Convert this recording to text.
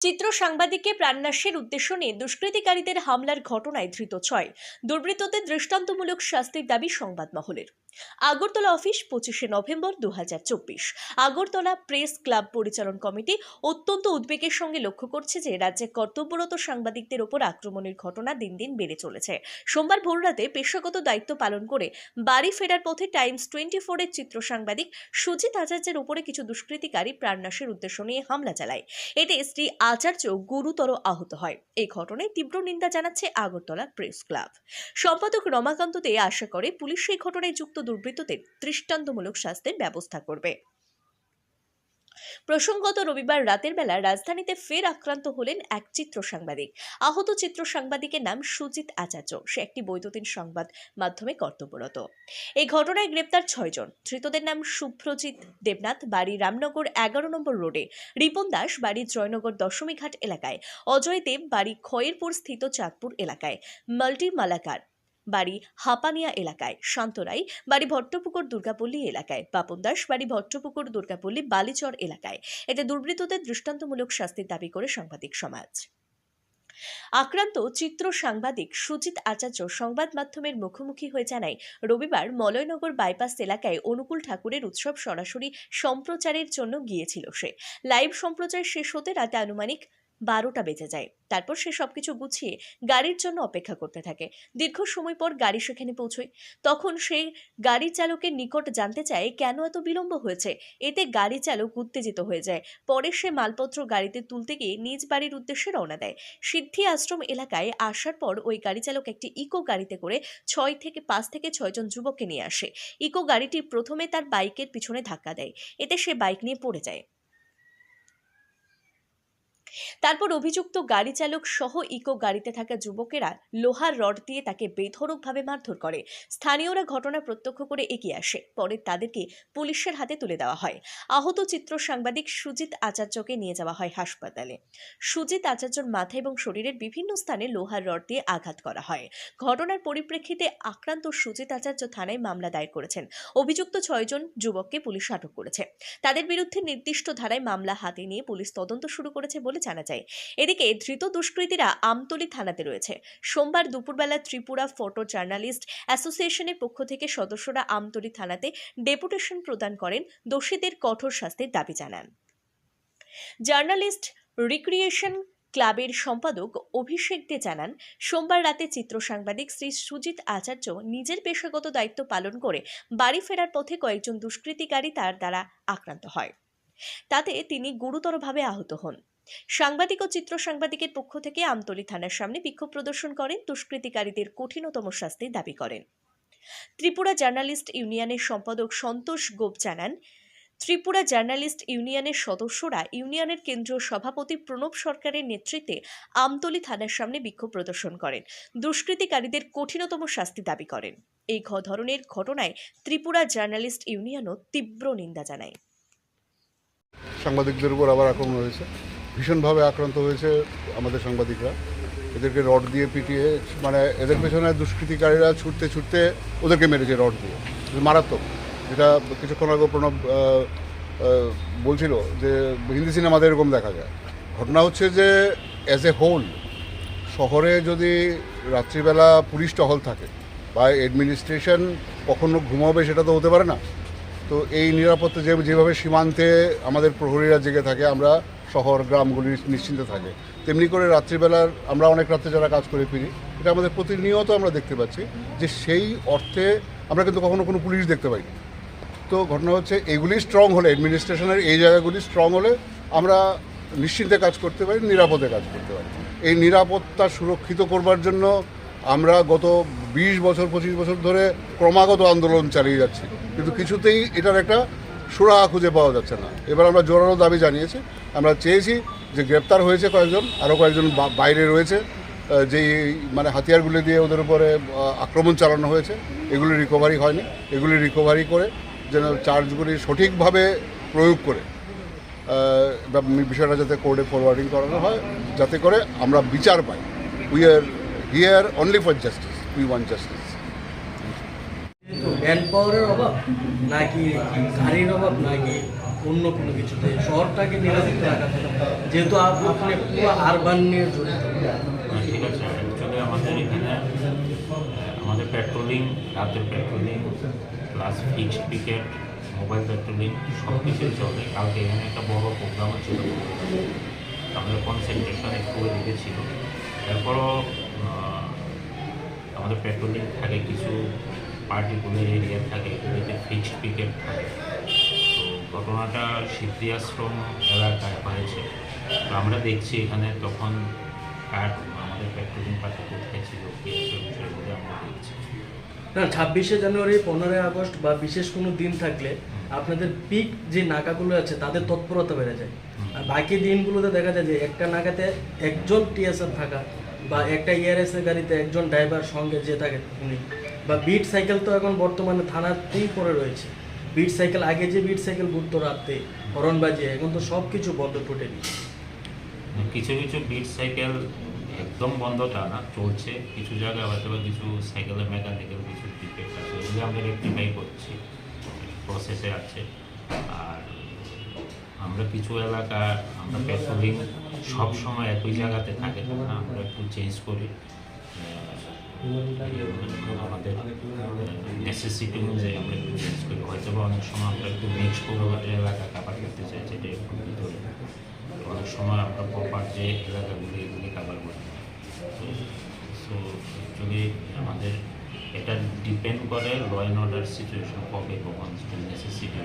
চিত্র সাংবাদিককে প্রাণনাশের উদ্দেশ্য নিয়ে দুষ্কৃতিকারীদের হামলার ঘটনায় ধৃত ছয়। দুর্বৃত্তদের দৃষ্টান্তমূলক শাস্তির দাবি সংবাদ মহলের আগরতলা অফিস পঁচিশে নভেম্বর দু হাজার চব্বিশ। আগরতলা প্রেস ক্লাব পরিচালন কমিটি অত্যন্ত উদ্বেগের সঙ্গে লক্ষ্য করছে যে রাজ্যে কর্তব্যরত সাংবাদিকদের ওপর আক্রমণের ঘটনা দিন দিন বেড়ে চলেছে। সোমবার ভোররাতে পেশাগত দায়িত্ব পালন করে বাড়ি ফেরার পথে টাইমস টোয়েন্টি ফোরের চিত্র সাংবাদিক সুজিত আচার্যের উপরে কিছু দুষ্কৃতিকারী প্রাণনাশের উদ্দেশ্য নিয়ে হামলা চালায়। এতে শ্রী আচার্য গুরুতর আহত হয়। এই ঘটনায় তীব্র নিন্দা জানাচ্ছে আগরতলা প্রেস ক্লাব। সম্পাদক রমাকান্ত দে আশা করে পুলিশ এই ঘটনায় যুক্ত দুর্বৃত্তদের দৃষ্টান্তমূলক শাস্তির ব্যবস্থা করবে। প্রসঙ্গত রবিবার রাতের বেলা রাজধানীতে ফের আক্রান্ত হলেন এক চিত্র সাংবাদিক। আহত চিত্র সাংবাদিকের নাম সুজিত আচার্য। সে একটি বৈদ্যুতিন সংবাদ মাধ্যমে কর্তব্যরত। এই ঘটনায় গ্রেপ্তার ছয়জন ধৃতদের নাম শুভ্রজিৎ দেবনাথ, বাড়ি রামনগর এগারো নম্বর রোডে। রিপন দাস, বাড়ি জয়নগর দশমীঘাট এলাকায়। অজয় দেব, বাড়ি খয়েরপুর স্থিত চাঁদপুর এলাকায়। মাল্টি মালাকার বাড়ি হাপানিয়া এলাকায়। শান্তরাই বাড়ি ভট্টপুকুর, দুর্গাপল্লী এলাকায়। পাপন দাস, বাড়ি ভট্টপুকুর, দুর্গাপল্লী, বালিচর এলাকায়। এতে দুর্বৃত্তদের দৃষ্টান্তমূলক শাস্তির দাবি করে সাংবাদিক সমাজ। আক্রান্ত চিত্র সাংবাদিক সুজিত আচার্য সংবাদ মাধ্যমের মুখোমুখি হয়ে জানায়, রবিবার মলয়নগর বাইপাস এলাকায় অনুকূল ঠাকুরের উৎসব সরাসরি সম্প্রচারের জন্য গিয়েছিল সে। লাইভ সম্প্রচার শেষ হতে রাতে আনুমানিক বারোটা বেজে যায়। তারপর সে সবকিছু গুছিয়ে গাড়ির জন্য অপেক্ষা করতে থাকে। দীর্ঘ সময় পর গাড়ি সেখানে পৌঁছয়। তখন সে গাড়ি চালকের নিকট জানতে চায়, কেন এত বিলম্ব হয়েছে? এতে গাড়ি চালক উত্তেজিত হয়ে যায়। পরে সে মালপত্র গাড়িতে তুলতে গিয়ে নিজ বাড়ির উদ্দেশ্যে রওনা দেয়। সিদ্ধি আশ্রম এলাকায় আসার পর ওই গাড়ি চালক একটি ইকো গাড়িতে করে ছয় থেকে পাঁচ থেকে ছয়জন যুবককে নিয়ে আসে। ইকো গাড়িটি প্রথমে তার বাইকের পিছনে ধাক্কা দেয়। এতে সে বাইক নিয়ে পড়ে যায়। তারপর অভিযুক্ত গাড়ি চালক সহ ইকো গাড়িতে থাকা যুবকেরা লোহার রড দিয়ে তাকে বেধড়কভাবে মারধর করে। স্থানীয়রা ঘটনা প্রত্যক্ষ করে এগিয়ে আসে। পরে তাদেরকে পুলিশের হাতে তুলে দেওয়া হয়। আহত চিত্র সাংবাদিক সুজিত আচার্যকে নিয়ে যাওয়া হয় হাসপাতালে। সুজিত আচার্যর মাথা এবং শরীরের বিভিন্ন স্থানে লোহার রড দিয়ে আঘাত করা হয়। ঘটনার পরিপ্রেক্ষিতে আক্রান্ত সুজিত আচার্য থানায় মামলা দায়ের করেছেন। অভিযুক্ত ছয়জন যুবককে পুলিশ আটক করেছে। তাদের বিরুদ্ধে নির্দিষ্ট ধারায় মামলা হাতে নিয়ে পুলিশ তদন্ত শুরু করেছে বলে জানা যায়। এদিকে ধৃত দুষ্কৃতীরা আমতলী থানাতে রয়েছে। সোমবার দুপুরবেলা ত্রিপুরা ফটো জার্নালিস্ট অ্যাসোসিয়েশনের পক্ষ থেকে সদস্যরা আমতলী থানাতে ডেপুটেশন প্রদান করেন, দোষীদের কঠোর শাস্তির দাবি জানান। জার্নালিস্ট রিক্রিয়েশন ক্লাবের সম্পাদক অভিষেক দে জানান, সোমবার রাতে চিত্র সাংবাদিক শ্রী সুজিত আচার্য নিজের পেশাগত দায়িত্ব পালন করে বাড়ি ফেরার পথে কয়েকজন দুষ্কৃতিকারী তার দ্বারা আক্রান্ত হয়। তাতে তিনি গুরুতরভাবে আহত হন। সাংবাদিক ও চিত্র সাংবাদিকের পক্ষ থেকে আমতলী থানার সামনে বিক্ষোভ প্রদর্শন করেন দুষ্কৃতিকারীদের কঠিনতম শাস্তি দাবি করেন। ত্রিপুরা জার্নালিস্ট ইউনিয়নের সম্পাদক সন্তোষ গোপ জানান, ত্রিপুরা জার্নালিস্ট ইউনিয়নের সদস্যরা ইউনিয়নের কেন্দ্রীয় সভাপতি প্রণব সরকারের নেতৃত্বে আমতলী থানার সামনে বিক্ষোভ প্রদর্শন করেন। দুষ্কৃতিকারীদের কঠিনতম শাস্তি দাবি করেন। এই ধরনের ঘটনায় ত্রিপুরা জার্নালিস্ট ইউনিয়নও তীব্র নিন্দা জানায়। সাংবাদিকদের উপর আবার আক্রমণ হয়েছে। ভীষণভাবে আক্রান্ত হয়েছে আমাদের সাংবাদিকরা। এদেরকে রড দিয়ে পিটিয়ে মানে এদের পেছনে দুষ্কৃতিকারীরা ছুটতে ছুটতে ওদেরকে মেরেছে রড দিয়ে। মারাত্মক। যেটা কিছুক্ষণ আগে প্রণব বলছিল যে হিন্দি সিনেমাতে এরকম দেখা যায়। ঘটনা হচ্ছে যে অ্যাজ এ হোল শহরে যদি রাত্রিবেলা পুলিশ টহল থাকে, বা অ্যাডমিনিস্ট্রেশন কখনো ঘুমাবে সেটা তো হতে পারে না। তো এই নিরাপত্তা যে, যেভাবে সীমান্তে আমাদের প্রহরীরা জেগে থাকে, আমরা শহর, গ্রামগুলি নিশ্চিন্ত থাকে। তেমনি করে রাত্রিবেলার আমরা অনেক রাত্রে যারা কাজ করে ফিরি, এটা আমাদের প্রতিনিয়ত আমরা দেখতে পাচ্ছি যে সেই অর্থে আমরা কিন্তু কখনো কোনো পুলিশ দেখতে পাই না। তো ঘটনা হচ্ছে, এগুলি স্ট্রং হলে অ্যাডমিনিস্ট্রেশনের এই জায়গাগুলি স্ট্রং হলে আমরা নিশ্চিন্তে কাজ করতে পারি, নিরাপদে কাজ করতে পারি। এই নিরাপত্তা সুরক্ষিত করবার জন্য আমরা গত বিশ বছর, পঁচিশ বছর ধরে ক্রমাগত আন্দোলন চালিয়ে যাচ্ছি। কিন্তু কিছুতেই এটার একটা সুরাহা খুঁজে পাওয়া যাচ্ছে না। এবার আমরা জোরালো দাবি জানিয়েছি। আমরা চেয়েছি যে গ্রেপ্তার হয়েছে কয়েকজন আরও কয়েকজন বাইরে রয়েছে। যেই মানে হাতিয়ারগুলি দিয়ে ওদের উপরে আক্রমণ চালানো হয়েছে, এগুলি রিকভারি হয়নি। এগুলি রিকভারি করে যেন চার্জগুলি সঠিকভাবে প্রয়োগ করে। বিষয়টা যাতে কোর্টে ফরওয়ার্ডিং করানো হয়, যাতে করে আমরা বিচার পাই। We are here only for justice we want justice man পাওয়ারের অভাব নাকি গাড়ির অভাব নাকি অন্য কোনো কিছুতে? শহরটাকে নিরাপদ রাখার জন্য যেহেতু আপ- আপনি পুরো আরবান নিয়ে জড়িত। হ্যাঁ, ঠিক আছে। আমাদের এখানে আমাদের পেট্রোলিং রাতের patrolling plus fixed picket mobile patrolling সব কিছুই চলে কালকে এখানে একটা বড় প্রোগ্রাম ছিল আমাদের কনসেন্ট্রেশন একটু এদিকে ছিল। এরপরও আমাদের পেট্রোলিং থাকে কিছু পার্টিকুলার এরিয়া থাকে এগুলোতে ফিক্সড পিকেট থাকে। তো ঘটনাটা সিদ্ধি আশ্রম এলাকায় হয়েছে। তো আমরা দেখছি এখানে তখন কার আমাদের পেট্রোলিং পার্টি কোথায় ছিল কি বিষয়গুলো আমরা দেখছি। না ছাব্বিশে জানুয়ারি পনেরোই আগস্ট বা বিশেষ কোনো দিন থাকলে আপনাদের পিক যে নাকাগুলো আছে তাদের তৎপরতা বেড়ে যায়। আর বাকি দিনগুলোতে দেখা যায় যে একটা নাকাতে একজন টিএসআর থাকা বা একটা ইআরএস এর গাড়িতে একজন ড্রাইভার সঙ্গে যে থাকে উনি। বা বিট সাইকেল তো এখন বর্তমানে থানাতেই পড়ে রয়েছে। বিট সাইকেল আগে যে বিট সাইকেল ঘুরতো রাতে হরন বাজিয়ে, এখন তো সব কিছু বন্ধ টোটালি কিছু কিছু বিট সাইকেল একদম বন্ধ তা না চলছে। কিছু জায়গায় হয়তো বা কিছু সাইকেলের মেকানিক্যাল কিছু ডিফেক্ট আছে ওগুলো আমরা রেক্টিফাই করছি। প্রসেসে আছে। আর আমরা কিছু এলাকা, আমরা পেট্রোলিং সব সময় একই জায়গাতে থাকে। না আমরা একটু চেঞ্জ করি। আমাদের নেসেসিটি অনুযায়ী আমরা একটু চেঞ্জ করি হয়তো বা অনেক সময় আমরা একটু নেক্সট এলাকা কাভার করতে চাই যেটা একটু ভিতরে অনেক সময় আমরা প্রপার যে এলাকাগুলি এগুলি কাভার করি সো অ্যাকচুয়ালি আমাদের এটা ডিপেন্ড করে ল অ্যান্ড অর্ডার সিচুয়েশন কবে কখন নেসেসিটি